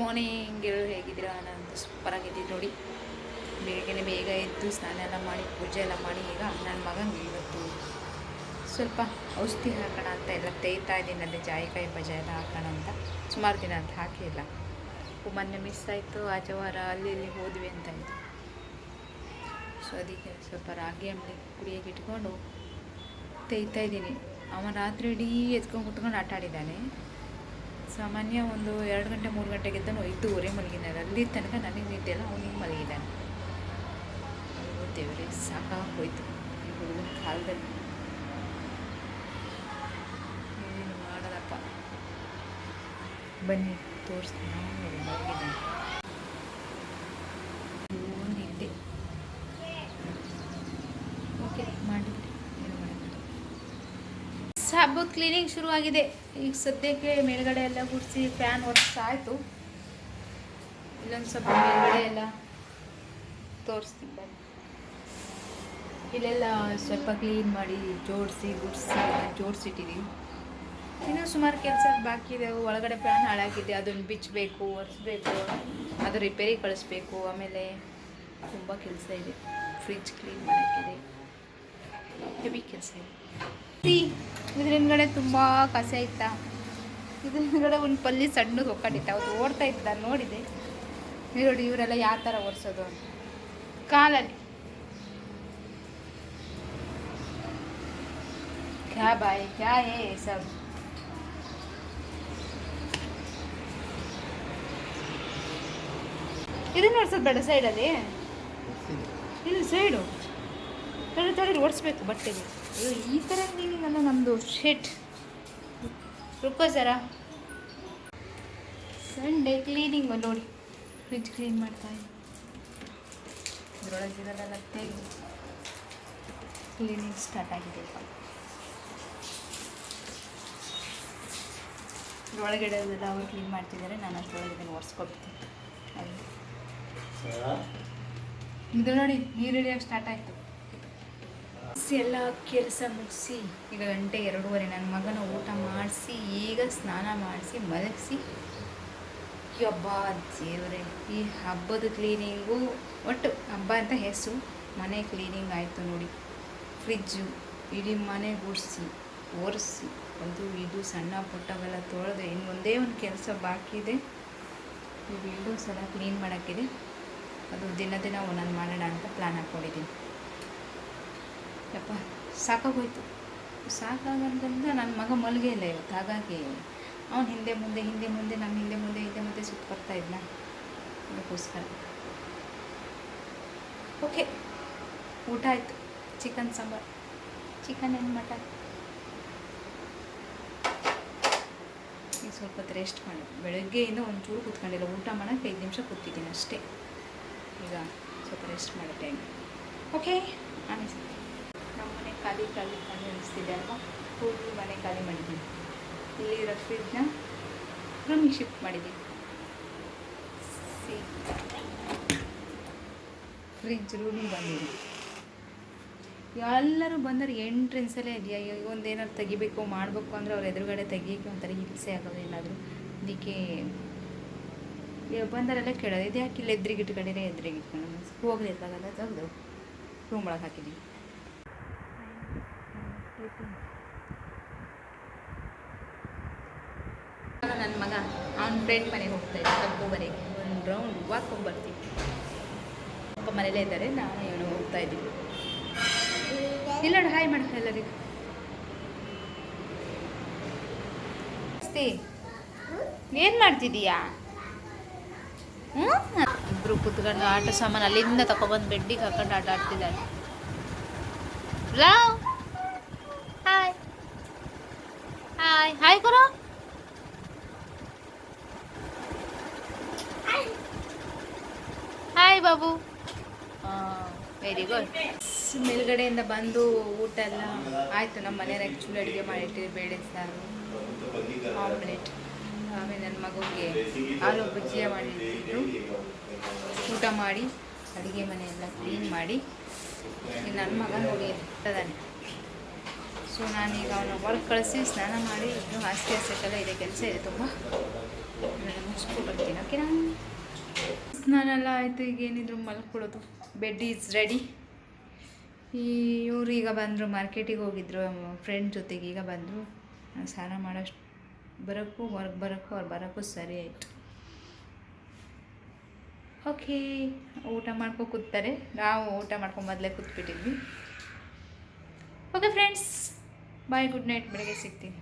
Morning ಎಲ್ಲರೂ ಹೇಗಿದ್ದೀರಾ? ನಾನು ಸೂಪರಾಗಿದ್ದೀನಿ ನೋಡಿ. ಬೇಗನೆ ಬೇಗ ಎದ್ದು ಸ್ನಾನ ಎಲ್ಲ ಮಾಡಿ, ಪೂಜೆ ಎಲ್ಲ ಮಾಡಿ, ಈಗ ನನ್ನ ಮಗಂಗೆ ಇವತ್ತು ಸ್ವಲ್ಪ ಔಷಧಿ ಹಾಕೋಣ ಅಂತ ಎಲ್ಲ ತೇಯ್ತಾ ಇದ್ದೀನಿ. ಅದೇ ಜಾಯಿಕಾಯಿ ಬಜೆ ಎಲ್ಲ ಹಾಕೋಣ ಅಂತ. ಸುಮಾರು ದಿನ ಅಂತ ಹಾಕಿಲ್ಲ. ಮೊನ್ನೆ ಮಿಸ್ ಆಯಿತು. ಆಚೆ ವಾರ ಅಲ್ಲಿ ಇಲ್ಲಿ ಹೋದ್ವಿ ಅಂತ ಇತ್ತು ಸೊ ಅದಕ್ಕೆ ಸ್ವಲ್ಪ ರಾಗಿ ಅಂಬಲಿ ಕುಡಿಯೋಕೆ ಇಟ್ಕೊಂಡು ತೇಯ್ತಾ ಇದ್ದೀನಿ. ಅವ ರಾತ್ರಿ ಇಡೀ ಎತ್ಕೊಂಡು ಕುತ್ಕೊಂಡು ಆಟ ಆಡಿದ್ದಾನೆ. ಸಾಮಾನ್ಯ ಒಂದು ಎರಡು ಗಂಟೆ, ಮೂರು ಹೋಯಿತು ಐದೂವರೆ ಮಲಗಿದ್ದಾನೆ. ಅಲ್ಲಿ ತನಕ ನನಗೆ ನಿದ್ದೆ ಎಲ್ಲ ಅವನಿಗೆ ಮಲಗಿದ್ದಾನೆ. ದೇವರಿ, ಸಾಕಾಗೋಯ್ತು. ಈ ಹುಡುಗನ ಕಾಲದಲ್ಲಿ. ಏನು ಮಾಡೋದಪ್ಪ? ಬನ್ನಿ, ತೋರಿಸ್ತೀನಿ. ಮಲಗಿದ್ದಾನೆ. ನಿದ್ದೆ. ಓಕೆ ಮಾಡೋದು ಸಾಬೂತ್ ಕ್ಲೀನಿಂಗ್ ಶುರುವಾಗಿದೆ. ಈಗ ಸದ್ಯಕ್ಕೆ ಮೇಲ್ಗಡೆ ಎಲ್ಲ ಗುಡಿಸಿ ಫ್ಯಾನ್ ಆಯಿತು ಇಲ್ಲೊಂದು ಸ್ವಲ್ಪ ಮೇಲ್ಗಡೆ ಎಲ್ಲ ತೋರಿಸ್ತೀನಿ ಬನ್ನಿ ಇಲ್ಲೆಲ್ಲ ಸ್ವಲ್ಪ ಕ್ಲೀನ್ ಮಾಡಿ ಜೋಡಿಸಿ, ಗುಡಿಸಿ ಜೋಡಿಸಿಟ್ಟಿದ್ದೀವಿ ಇನ್ನೂ ಸುಮಾರು ಕೆಲಸ ಬಾಕಿ ಇದೆ. ಒಳಗಡೆ ಫ್ಯಾನ್ ಹಾಳಾಗಿದೆ. ಅದನ್ನು ಬಿಚ್ಚಬೇಕು ಒರೆಸ್ಬೇಕು, ಅದು ರಿಪೇರಿ ಕಳಿಸ್ಬೇಕು. ಆಮೇಲೆ ತುಂಬ ಕೆಲಸ ಇದೆ. Fridge clean ಮಾಡೋಕ್ಕಿದೆ. ಹೆವಿ ಕೆಲಸ ಇದೆ ಇದ್ರ ಹಿಂದ್ಗಡೆ ತುಂಬ ಕಸ ಇತ್ತ? ಇದ್ರ ಹಿಂದ್ಗಡೆ ಒಂದು ಪಲ್ಲಿ ಸಣ್ಣದು ಒಕ್ಕಟ್ಟಿತ್ತ ಅವ್ರು ಓಡ್ತಾ ಇದ್ದ ನೋಡಿದೆ. ನೋಡಿ ಇವರೆಲ್ಲ ಯಾವ ಥರ ಓಡಿಸೋದು ಅಂತ. ಕಾಲಲ್ಲಿ. ಕ್ಯಾ ಬಾಯ್ ಕ್ಯಾ ಏ ಸಬ್? ಇದನ್ನ ಓಡಿಸೋದು ಬೇಡ ಸೈಡಲ್ಲಿ ಇಲ್ಲಿ ಸೈಡು ತಡೆ ತಡೆ ಓಡಿಸ್ಬೇಕು ಬಟ್ಟೆಗೆ. ಅಯ್ಯೋ ಈ ಥರ ಕ್ಲೀನಿಂಗ್ ಅಲ್ಲ ನಮ್ಮದು ಶೆಟ್ ರುಕೋ ಸರ ಸಂಡೇ ಕ್ಲೀನಿಂಗ್ ನೋಡಿ. ಫ್ರಿಜ್ ಕ್ಲೀನ್ ಮಾಡ್ತಾ ಇದರೊಳಗಿರೋದೆಲ್ಲ ತೆಗೆದು ಕ್ಲೀನಿಂಗ್ ಸ್ಟಾರ್ಟ್ ಆಗಿದೆ ಒಳಗಡೆ ಅದೆಲ್ಲ ಅವ್ರು ಕ್ಲೀನ್ ಮಾಡ್ತಿದ್ದಾರೆ ನಾನು ಅಷ್ಟರೊಳಗೆ ಒರೆಸ್ಕೊಬಿಡ್ತೀನಿ ಇದು ನೋಡಿ ನೀರು ಇಳಿಯೋಕೆ ಸ್ಟಾರ್ಟ್ ಆಯಿತು. ಎಲ್ಲ ಕೆಲಸ ಮುಗಿಸಿ, ಈಗ ಗಂಟೆ ಎರಡೂವರೆ ನನ್ನ ಮಗನ ಊಟ ಮಾಡಿಸಿ, ಈಗ ಸ್ನಾನ ಮಾಡಿಸಿ, ಮಲಗಿಸಿ. ಹಬ್ಬ ದೇವರೇ, ಈ ಹಬ್ಬದ ಕ್ಲೀನಿಂಗು ಒಟ್ಟು ಹಬ್ಬ ಅಂತ ಹೆಸರು. ಮನೆ ಕ್ಲೀನಿಂಗ್ ಆಯಿತು ನೋಡಿ. ಫ್ರಿಜ್ಜು ಇಡೀ ಮನೆ ಗುಡಿಸಿ, ಒರೆಸಿ. ಅದು, ಇದು ಸಣ್ಣ ಪುಟ್ಟವೆಲ್ಲ ತೊಳೆದು ಇನ್ನು ಒಂದೇ ಒಂದು ಕೆಲಸ ಬಾಕಿ ಇದೆ. ಈ ವಿಂಡೋಸ್ ಎಲ್ಲ ಕ್ಲೀನ್ ಮಾಡೋಕ್ಕಿದೆ. ಅದು ದಿನ ದಿನ ಒಂದೊಂದು ಮಾಡೋಣ ಅಂತ ಪ್ಲ್ಯಾನ್ ಹಾಕ್ಕೊಂಡಿದ್ದೀನಿ. ಯಪ್ಪ, ಸಾಕಾಗೋಯ್ತು. ಸಾಕಾಗೋದ್ರಿಂದ ನನ್ನ ಮಗ ಮಲಗೇ ಇಲ್ಲ ಇವತ್ತು, ಹಾಗಾಗಿ ಅವನು ಹಿಂದೆ ಮುಂದೆ ಹಿಂದೆ ಮುಂದೆ ನಮ್ಮ ಹಿಂದೆ ಮುಂದೆ ಹಿಂದೆ ಮುಂದೆ ಸುತ್ತ ಬರ್ತಾ ಇದ್ನ. ಅದಕ್ಕೋಸ್ಕರ. ಓಕೆ, ಊಟ ಆಯಿತು. ಚಿಕನ್ ಸಾಂಬಾರ್. ಚಿಕನ್ ಏನು ಮಟನ್ ಈಗ ಸ್ವಲ್ಪ ಹೊತ್ತು ರೆಸ್ಟ್ ಮಾಡಿ. ಬೆಳಗ್ಗೆಯಿಂದ ಒಂಚೂರು ಕೂತ್ಕೊಂಡಿಲ್ಲ. ಊಟ ಮಾಡೋಕ್ಕೆ ಐದು ನಿಮಿಷ ಕೂತಿದ್ದೀನಿ ಅಷ್ಟೇ. ಈಗ ಸ್ವಲ್ಪ ರೆಸ್ಟ್ ಮಾಡೋ ಟೈಮ್ ಓಕೆ ಅನಿಸುತ್ತೆ ಖಾಲಿ ಖಾಲಿ ಖಾಲಿ ಅನಿಸ್ತಿದೆ ಅಲ್ವಾ? ಫುಲ್ ಮನೆ ಖಾಲಿ ಮಾಡಿದ್ದೀನಿ. ಇಲ್ಲಿರೋ ಫ್ರಿಜ್ನ ರೂಮಿಗೆ ಶಿಫ್ಟ್ ಮಾಡಿದ್ದೀನಿ. ಸಿ ಫ್ರಿಡ್ಜ್ ರೂಮಿಗೆ ಬಂದಿದೆ ಎಲ್ಲರೂ ಬಂದರೆ ಎಂಟ್ರೆನ್ಸಲ್ಲೇ ಇದೆಯಾ? ಒಂದೇನಾದ್ರು ತೆಗಿಬೇಕು, ಮಾಡಬೇಕು ಅಂದರೆ ಅವ್ರ ಎದುರುಗಡೆ ತೆಗಿಯೋಕ್ಕೆ ಒಂಥರ ಹಿಂಸೆ ಆಗೋದು ಏನಾದರೂ ಅದಕ್ಕೆ ಬಂದರೆಲ್ಲ ಕೇಳೋದು ಇದು ಯಾಕೆ ಇಲ್ಲಿ ಎದ್ರಿಗೆ ಇಟ್ಕೊಂಡಿರೇ ಎದ್ರಿಗೆ ಇಟ್ಕೊಂಡು ಹೋಗ್ಲಿ ರೂಮ್ ಒಳಗೆ ಹಾಕಿದ್ದೀವಿ ನನ್ನ ಮಗ ಅವ್ನ ಫ್ರೆಂಡ್ ಮನೆಗೆ ಹೋಗ್ತಾ ಇದ್ದ ಕಬ್ಬುವರೆಗೆ ಒಂದು ರೌಂಡ್ ವಾಕ್ ಬರ್ತೀವಿ ಅಪ್ಪ ಮನೇಲೇ ಇದ್ದಾರೆ, ನಾನು ಇವನು ಹೋಗ್ತಾ ಇದ್ದೀವಿ ಇಲ್ಲ ಹಾಯ್ ಮಾಡ ಎಲ್ಲರಿಗೂ. ಏನು ಮಾಡ್ತಿದ್ದೀಯಾ ಹ್ಞೂ ಇಬ್ಬರು ಕುತ್ಕೊಂಡು ಆಟ ಸಾಮಾನು ಅಲ್ಲಿಂದ ತಗೊಬಂದು ಬೆಡ್ಡಿಗೆ ಹಾಕೊಂಡು ಆಟ ಆಡ್ತಿದ್ದಾರೆ ಲವ್ ಹಾಯ್ ಹಾಯ್ হাই করো ಹಾಯ್ ಬಾಬು ವೆರಿ ಗುಡ್ ಮೇಲ್ಗಡೆಯಿಂದ ಬಂದು ಊಟ ಎಲ್ಲ ಆಯಿತು. ನಮ್ಮ ಮನೆಯವ್ರು ಆ್ಯಕ್ಚುಲಿ ಅಡುಗೆ ಮಾಡಿಟ್ಟಿದ್ದು ಬೇಳೆ ಸಾರು ಆಮ್ಲೆಟ್. ಆಮೇಲೆ ನನ್ನ ಮಗುಗೆ ಆಲೂ ಬಜ್ಜಿಯ ಮಾಡಿಟ್ಟಿದ್ರು ಊಟ ಮಾಡಿ ಅಡುಗೆ ಮನೆಯೆಲ್ಲ ಕ್ಲೀನ್ ಮಾಡಿ. ನನ್ನ ಮಗ ನೋಡಿ ಇರ್ತದಾನೆ ಸೊ ನಾನೀಗ ಅವನ ಹೊರಗೆ ಕಳಿಸಿ, ಸ್ನಾನ ಮಾಡಿ ಇನ್ನೂ ಹಾಸಿಗೆ ಹಾಸಕ್ಕೆಲ್ಲ ಇದೆ, ಕೆಲಸ ಇದೆ ತುಂಬ ಮುಗಿಸ್ಕೊಬರ್ತೀನಿ ಓಕೆ ನಾನು ಸ್ನಾನ ಎಲ್ಲ ಆಯಿತು ಈಗ ಏನಿದ್ರು ಮಲ್ಕೊಳ್ಳೋದು. ಬೆಡ್ ಈಸ್ ರೆಡಿ ಈ ಇವರು ಈಗ ಬಂದರು ಮಾರ್ಕೆಟಿಗೆ ಹೋಗಿದ್ರು ಫ್ರೆಂಡ್ ಜೊತೆಗೆ ಈಗ ಬಂದರು. ನಾನು ಸ್ನಾನ ಮಾಡೋಷ್ಟು ಬರೋಕ್ಕೂ ಹೊರಗೆ ಬರೋಕ್ಕೂ, ಅವ್ರು ಬರೋಕ್ಕೂ ಸರಿ ಆಯಿತು. ಓಕೆ ಊಟ ಮಾಡ್ಕೊ ಕೂತಾರೆ ನಾವು ಊಟ ಮಾಡ್ಕೊಂಡು ಮೊದಲೇ ಕೂತ್ಬಿಟ್ಟಿದ್ವಿ. Okay friends bye good night ಬೆಳಗ್ಗೆ ಸಿಗ್ತೀನಿ